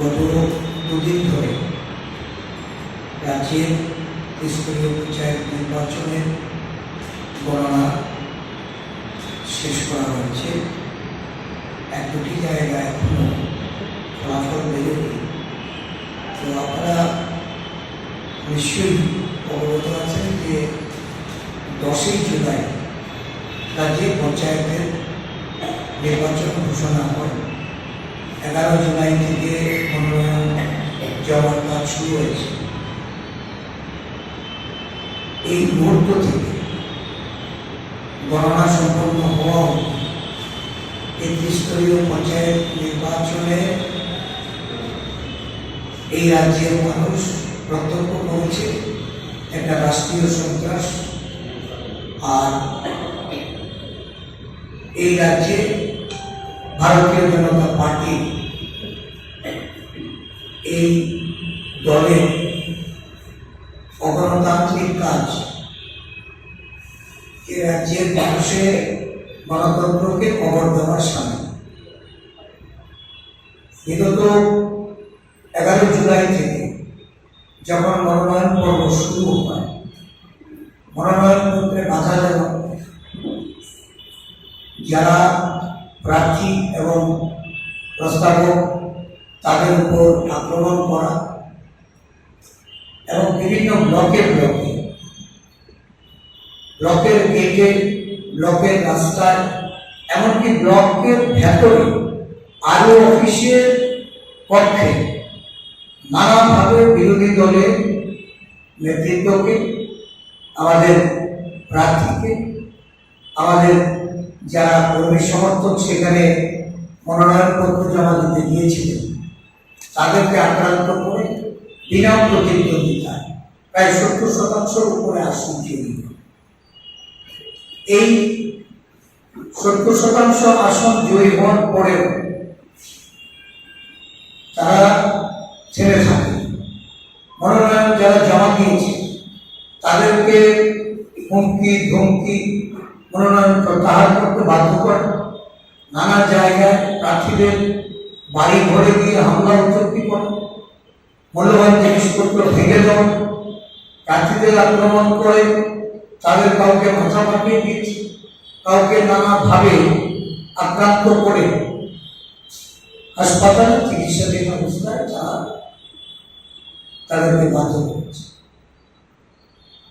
গত দুদিন ধরে রাজ্যের স্তরীয় পঞ্চায়েত নির্বাচনের গণনা শেষ করা হয়েছে। এক দুটি জায়গায় এখনও ফলাফল বেরোয়নি তো আপনারা নিশ্চয়ই অবগত আছেন যে দশই জুলাই রাজ্যে পঞ্চায়েতের নির্বাচন ঘোষণা হয়। এগারো জুলাই থেকে শুরু এই মুহূর্ত থেকে গণনা সম্পন্ন হওয়া ত্রিস্তরীয় পঞ্চায়েত নির্বাচনে এই রাজ্যের মানুষ প্রত্যক্ষ করেছে একটা রাষ্ট্রীয় সন্ত্রাস আর এই রাজ্যে ভারতীয় জনতা পার্টি দলের অগণতান্ত্রিক কাজ। এ রাজ্যের মানুষের গণতন্ত্রকে কবর দেওয়ার সামিল বিগত এগারো জুলাই থেকে যখন মনোনয়ন পর্ব শুরু হয়, মনোনয়ন পত্রে বাধা দেওয়া যারা প্রার্থী এবং প্রস্তাবক তাদের উপর আক্রমণ করা এবং বিভিন্ন ব্লকে ব্লকে। ব্লকের গেটে, ব্লকের রাস্তায়, এমনকি ব্লকের ভেতরে আরও অফিসের পক্ষে নানাভাবে বিরোধী দলের নেতৃত্বকে, আমাদের প্রার্থীকে, আমাদের যারা কর্মী সমর্থক সেখানে মনোনয়নপত্র জমা দিতে গিয়েছিলেন, তাদেরকে আক্রান্ত করে বিনা প্রতিদ্বন্দ্বিতায় প্রায় সত্তর শতাংশের উপরে আসন হয়। এই সত্তর শতাংশ আসন জয়ী হওয়ার পরেও তারা ছেড়ে থাকে। মনোনয়ন যারা জমা দিয়েছে, তাদেরকে হুমকি, ধমকি, মনোনয়ন প্রত্যাহার করতে বাধ্য করে। নানা জায়গায় প্রার্থীদের বাড়ি ঘরে গিয়ে হামলা উচ্চক্তি করে। মূল্যবান জিনিসপত্র ভেঙে দেওয়া। প্রার্থীদের আক্রমণ করে তাদের কাউকে পাঠিয়ে দিচ্ছে কাউকে নানাভাবে আক্রান্ত করে হাসপাতালে চিকিৎসাধীন অবস্থায় তারা তাদেরকে বাধ্য করছে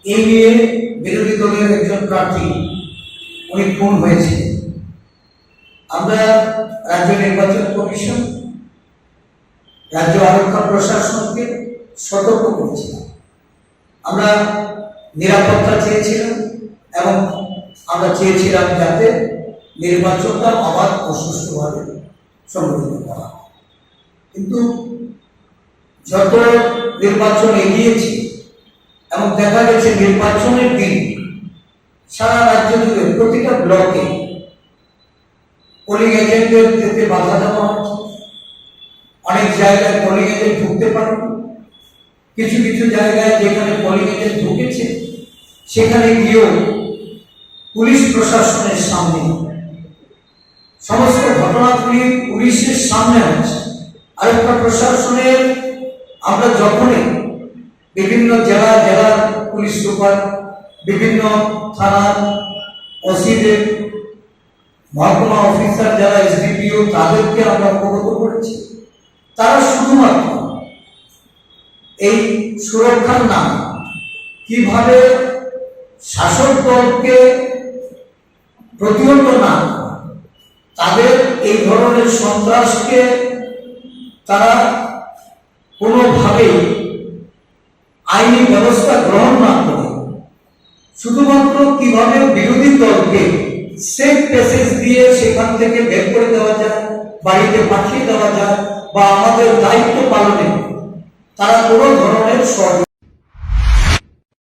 এই নিয়ে বিরোধী দলের একজন প্রার্থী উনি খুন হয়েছে। আমরা রাজ্য নির্বাচন কমিশন, রাজ্য আরক্ষা প্রশাসনকে সতর্ক করেছিলাম। আমরা নিরাপত্তা চেয়েছিলাম এবং আমরা চেয়েছিলাম যাতে নির্বাচনটা অবাধ ও সুষ্ঠুভাবে সংগঠিত করা কিন্তু যত নির্বাচন এগিয়েছে এবং দেখা গেছে নির্বাচনের দিন সারা রাজ্য জুড়ে প্রতিটা ব্লকে পোলিং এজেন্টদের যেতে বাধা দেওয়া হচ্ছে। অনেক জায়গায় পোলিং এজেন্ট ঢুকতে পারেনি। কিছু কিছু জায়গায় যেখানে পোলিং এজেন্ট ঢুকেছে, সেখানে গিয়েও পুলিশ প্রশাসনের সামনে, সমস্ত ঘটনাগুলি পুলিশের সামনে হচ্ছে। আরেকটা প্রশাসনের আমরা যখনই বিভিন্ন জেলা জেলার পুলিশ সুপার, বিভিন্ন থানার ওসিদের, মহকুমা অফিসার যারা এসডিপিও, তাদেরকে আমরা অবগত করেছি। তারা শুধুমাত্র এই সুরক্ষার নাম। কীভাবে শাসক দলকে প্রতিহত না তাদের এই ধরনের সন্ত্রাসকে তারা কোনোভাবেই আইনি ব্যবস্থা গ্রহণ না করে। শুধুমাত্র কীভাবে বিরোধী দলকে সেফ প্যাসেজ দিয়ে সেখান থেকে বের করে দেওয়া যায়, বাড়িতে পাঠিয়ে দেওয়া যায় বা আমাদের দায়িত্ব পালনে তারা কোনো ধরনের সহযোগিতা